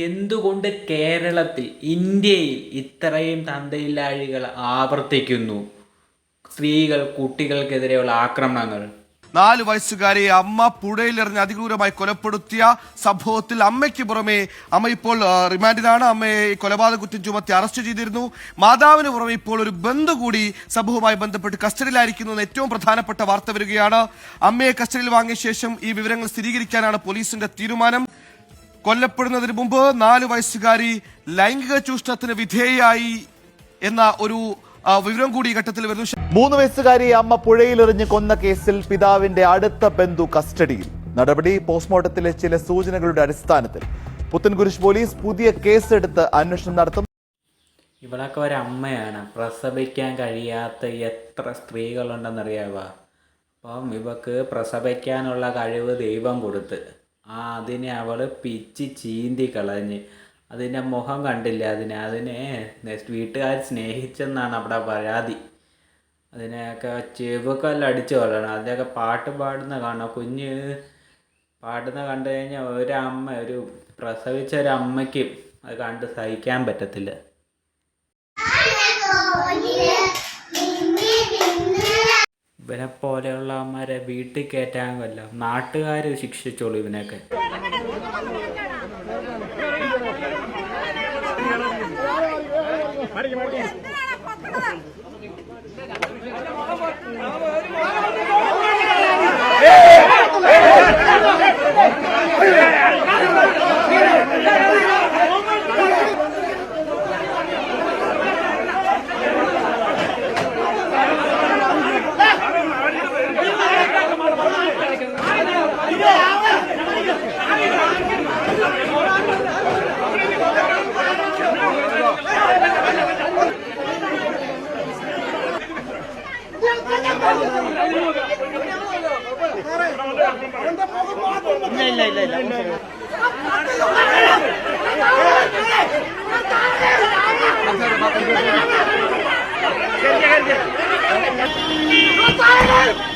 എന്തുകൊണ്ട് കേരളത്തിൽ ഇന്ത്യയിൽ ഇത്രയും തന്തയില്ലാഴികൾ ആവർത്തിക്കുന്നു? സ്ത്രീകൾ കുട്ടികൾക്കെതിരെയുള്ള ആക്രമണങ്ങൾ. നാല് വയസ്സുകാരെ അമ്മ പുഴയിലെറിഞ്ഞ് അതിക്രൂരമായി കൊലപ്പെടുത്തിയ സംഭവത്തിൽ അമ്മയ്ക്ക് പുറമെ അമ്മ ഇപ്പോൾ റിമാൻഡിലാണ്. അമ്മയെ കൊലപാതക കുറ്റം ചുമത്തി അറസ്റ്റ് ചെയ്തിരുന്നു. മാതാവിന് പുറമെ ഇപ്പോൾ ഒരു ബന്ധു കൂടി സംഭവവുമായി ബന്ധപ്പെട്ട് കസ്റ്റഡിയിലായിരിക്കുന്നു ഏറ്റവും പ്രധാനപ്പെട്ട വാർത്ത വരികയാണ്. അമ്മയെ കസ്റ്റഡിയിൽ വാങ്ങിയ ശേഷം ഈ വിവരങ്ങൾ സ്ഥിരീകരിക്കാനാണ് പോലീസിന്റെ തീരുമാനം. കൊല്ലപ്പെടുന്നതിന് മുമ്പ് നാല് വയസ്സുകാരി ലൈംഗിക ചൂഷണത്തിന് വിധേയായി എന്ന ഒരു വിവരം കൂടി ഈ ഘട്ടത്തിൽ വരുന്നു. മൂന്ന് വയസ്സുകാരി അമ്മ പുഴയിലെറിഞ്ഞ് കൊന്ന കേസിൽ പിതാവിന്റെ അടുത്ത ബന്ധു കസ്റ്റഡിയിൽ. നടപടി പോസ്റ്റ്മോർട്ടത്തിലെ ചില സൂചനകളുടെ അടിസ്ഥാനത്തിൽ. പുത്തൻകുരിശ് പോലീസ് പുതിയ കേസെടുത്ത് അന്വേഷണം നടത്തും. ഇവളൊക്കെ അമ്മയാണ്. പ്രസവിക്കാൻ കഴിയാത്ത എത്ര സ്ത്രീകളുണ്ടെന്നറിയാവ? അപ്പം ഇവക്ക് പ്രസവിക്കാനുള്ള കഴിവ് ദൈവം കൊടുത്ത്. അതിനെ അവൾ പിച്ച് ചീന്തി കളഞ്ഞ്. അതിന്റെ മുഖം കണ്ടില്ല അതിനെ? അതിനെ വീട്ടുകാർ സ്നേഹിച്ചെന്നാണ് അവിടെ പരാതി. അതിനെയൊക്കെ ചെവുക്കല്ലടിച്ച് കൊല്ലണം. അതിന്റെയൊക്കെ പാട്ട് പാടുന്ന കാണാം കുഞ്ഞ് പാടുന്ന കണ്ടു കഴിഞ്ഞാൽ ഒരമ്മ ഒരു പ്രസവിച്ച ഒരു അമ്മയ്ക്കും അത് കണ്ട് സഹിക്കാൻ പറ്റത്തില്ല. ഇവനെ പോലെയുള്ള അമ്മമാരെ വീട്ടിൽ കയറ്റാൻ കൊല്ലാം നാട്ടുകാർ ശിക്ഷിച്ചോളൂ ഇവനെയൊക്കെ Silence!